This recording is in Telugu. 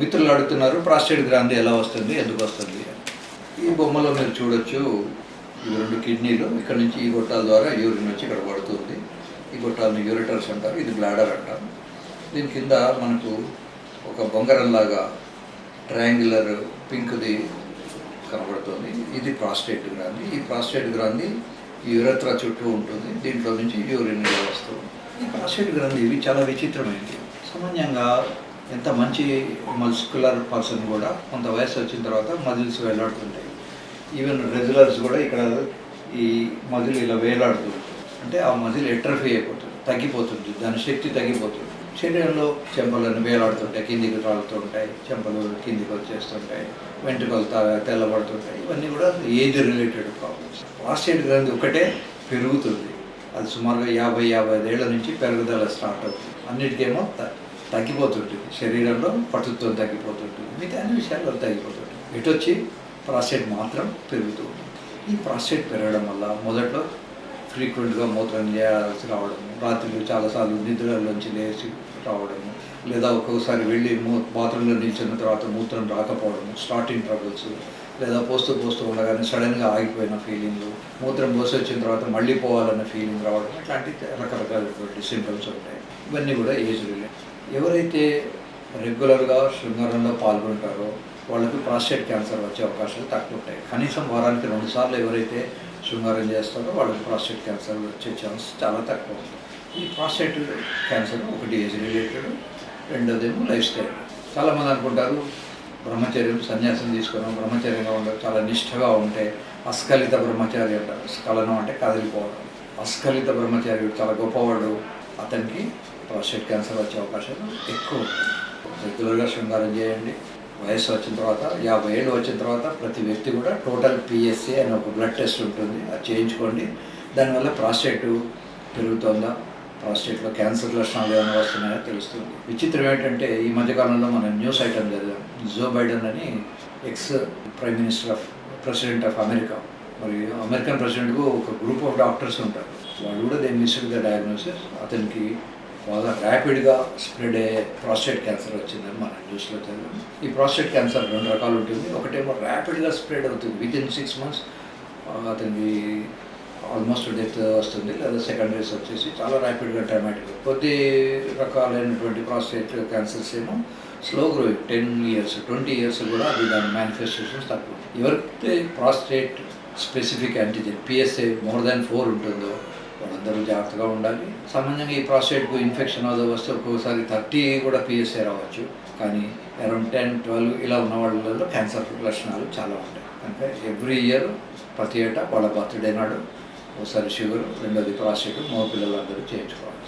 మిత్రులు అడుగుతున్నారు ప్రాస్టేట్ గ్రాంధి ఎలా వస్తుంది ఎందుకు వస్తుంది? ఈ బొమ్మలో మీరు చూడొచ్చు ఇవి రెండు కిడ్నీలు ఇక్కడ నుంచి ఈ గొట్టాల ద్వారా యూరిన్ వచ్చి ఇక్కడ పడుతుంది. ఈ గొట్టాలను యూరిటర్స్ అంటారు ఇది బ్లాడర్ అంటారు. దీని కింద మనకు ఒక బొంగరంలాగా ట్రయాంగులర్ పింక్ది కనబడుతుంది. ఇది ప్రాస్టేట్ గ్రాంధి ఈ ప్రాస్టేట్ గ్రాంధి ఈ యురత్ర చుట్టూ ఉంటుంది. దీంట్లో నుంచి యూరిన్ వస్తుంది. ఈ ప్రాస్టేట్ గ్రంథి ఇవి చాలా విచిత్రమైనది సామాన్యంగా ఎంత మంచి మల్స్కులర్ పర్సన్ కూడా కొంత వయసు వచ్చిన తర్వాత మజిల్స్ వేలాడుతుంటాయి. ఈవెన్ రెగ్యులర్స్ కూడా ఇక్కడ ఈ మజిల్ ఇలా వేలాడుతుంది అంటే ఆ మజిల్ ఎట్రఫీ అయిపోతుంది తగ్గిపోతుంది దాని శక్తి తగ్గిపోతుంది. శరీరంలో చెంపలను వేలాడుతుంటాయి కిందికి రాలుతుంటాయి చెంపలు కిందికి వచ్చేస్తుంటాయి వెంట్రుకలు తెల్లబడుతుంటాయి. ఇవన్నీ కూడా ఏజ్ రిలేటెడ్ ప్రాబ్లమ్స్ ప్రాస్టేట్ గ్రంథి ఒకటే పెరుగుతుంది. అది సుమారుగా యాభై యాభై ఐదేళ్ళ నుంచి పెరుగుదల స్టార్ట్ అవుతుంది. అన్నిటికేమో తగ్గిపోతుంటుంది. శరీరంలో పటుత్వం తగ్గిపోతుంటుంది. మిగతా అన్ని విషయాల్లో తగ్గిపోతుంటుంది. ఇటు వచ్చి ప్రాస్టేట్ మాత్రం పెరుగుతూ ఉంటుంది. ఈ ప్రాస్టేట్ పెరగడం వల్ల మొదట్లో ఫ్రీక్వెంట్గా మూత్రం చేయాల్సి రావడము రాత్రిలో చాలాసార్లు నిద్రలోంచి లేచి రావడము లేదా ఒక్కొక్కసారి వెళ్ళి మూ బాత్రూంలో నిల్చున్న తర్వాత మూత్రం రాకపోవడము స్టార్టింగ్ ట్రబుల్స్ లేదా పోస్తూ పోస్తూ ఉండగానే సడన్గా ఆగిపోయిన ఫీలింగ్లు మూత్రం పోసి వచ్చిన తర్వాత మళ్ళీ పోవాలన్న ఫీలింగ్ రావడం ఇట్లాంటి రకరకాలటువంటి సింటమ్స్ ఉంటాయి. ఇవన్నీ కూడా ఏజ్ రిలేట్ ఎవరైతే రెగ్యులర్గా శృంగారంలో పాల్గొంటారో వాళ్ళకి ప్రాస్టేట్ క్యాన్సర్ వచ్చే అవకాశాలు తక్కువ ఉంటాయి. కనీసం వారానికి రెండుసార్లు ఎవరైతే శృంగారం చేస్తారో వాళ్ళకి ప్రాస్టేట్ క్యాన్సర్ వచ్చే ఛాన్స్ చాలా తక్కువ ఉంటుంది. ఈ ప్రాస్టేట్ క్యాన్సర్ ఒకటి ఏజ్ రిలేటెడ్ రెండోదేమో లైఫ్ స్టైల్. చాలామంది అనుకుంటారు బ్రహ్మచర్యం సన్యాసం తీసుకున్నాం బ్రహ్మచర్యంగా ఉండదు చాలా నిష్ఠగా ఉంటే అస్ఖలిత బ్రహ్మచారి అంటారు. స్ఖలనం అంటే కదిలిపోవడం. అస్ఖలిత బ్రహ్మచారి చాలా గొప్పవాడు అతనికి ప్రాస్టేట్ క్యాన్సర్ వచ్చే అవకాశాలు ఎక్కువ ఉంటాయి రెగ్యులర్గా శృంగారం చేయండి. వయసు వచ్చిన తర్వాత యాభై ఏళ్ళు వచ్చిన తర్వాత ప్రతి వ్యక్తి కూడా టోటల్ పిఎస్సి అనే ఒక బ్లడ్ టెస్ట్ ఉంటుంది. అది చేయించుకోండి. దానివల్ల ప్రాస్టేట్ పెరుగుతుందా? ప్రాస్టేట్లో క్యాన్సర్ లక్షణాలు ఏమైనా వస్తున్నాయో తెలుస్తుంది. విచిత్రం ఏంటంటే ఈ మధ్యకాలంలో మనం న్యూస్ ఐటమ్ చదివాం. జో బైడెన్ అని ex prime minister of president of America. మరి అమెరికన్ ప్రెసిడెంట్కు ఒక గ్రూప్ ఆఫ్ డాక్టర్స్ ఉంటారు. వాళ్ళు కూడా దేని మిస్డ్ ద డయాగ్నోసిస్ అతనికి బాగా ర్యాపిడ్గా స్ప్రెడ్ అయ్యే ప్రాస్టేట్ క్యాన్సర్ వచ్చిందని మనం న్యూస్లో చదివాం ఈ ప్రాస్టేట్ క్యాన్సర్ రెండు రకాలు ఉంటుంది. ఒకటేమో ర్యాపిడ్గా స్ప్రెడ్ అవుతుంది. విత్ ఇన్ సిక్స్ మంత్స్ అతనికి ఆల్మోస్ట్ డెత్ వస్తుంది. లేదా సెకండరీస్ వచ్చేసి చాలా ర్యాపిడ్గా డ్రామాటిక్ కొద్ది రకాలైనటువంటి ప్రాస్టేట్ క్యాన్సర్స్ ఏమో slow growing ten years twenty years కూడా అది దాని మేనిఫెస్టేషన్స్ తక్కువ. ఎవరైతే prostate specific antigen PSA more than four ఉంటుందో అందరూ జాగ్రత్తగా ఉండాలి. సామాన్యంగా ఈ ప్రాస్టేట్కు ఇన్ఫెక్షన్ అదో వస్తే ఒక్కోసారి థర్టీ కూడా పిఎస్ఏ రావచ్చు. కానీ అరౌండ్ టెన్ ట్వెల్వ్ ఇలా ఉన్న వాళ్ళలో క్యాన్సర్ లక్షణాలు చాలా ఉంటాయి. కనుక ఎవ్రీ ఇయర్ ప్రతి ఏటా వాళ్ళ బర్త్డే నాడు ఒకసారి షుగర్ రెండోది ప్రాస్టేట్ మగ పిల్లలందరూ చేయించుకోవాలి.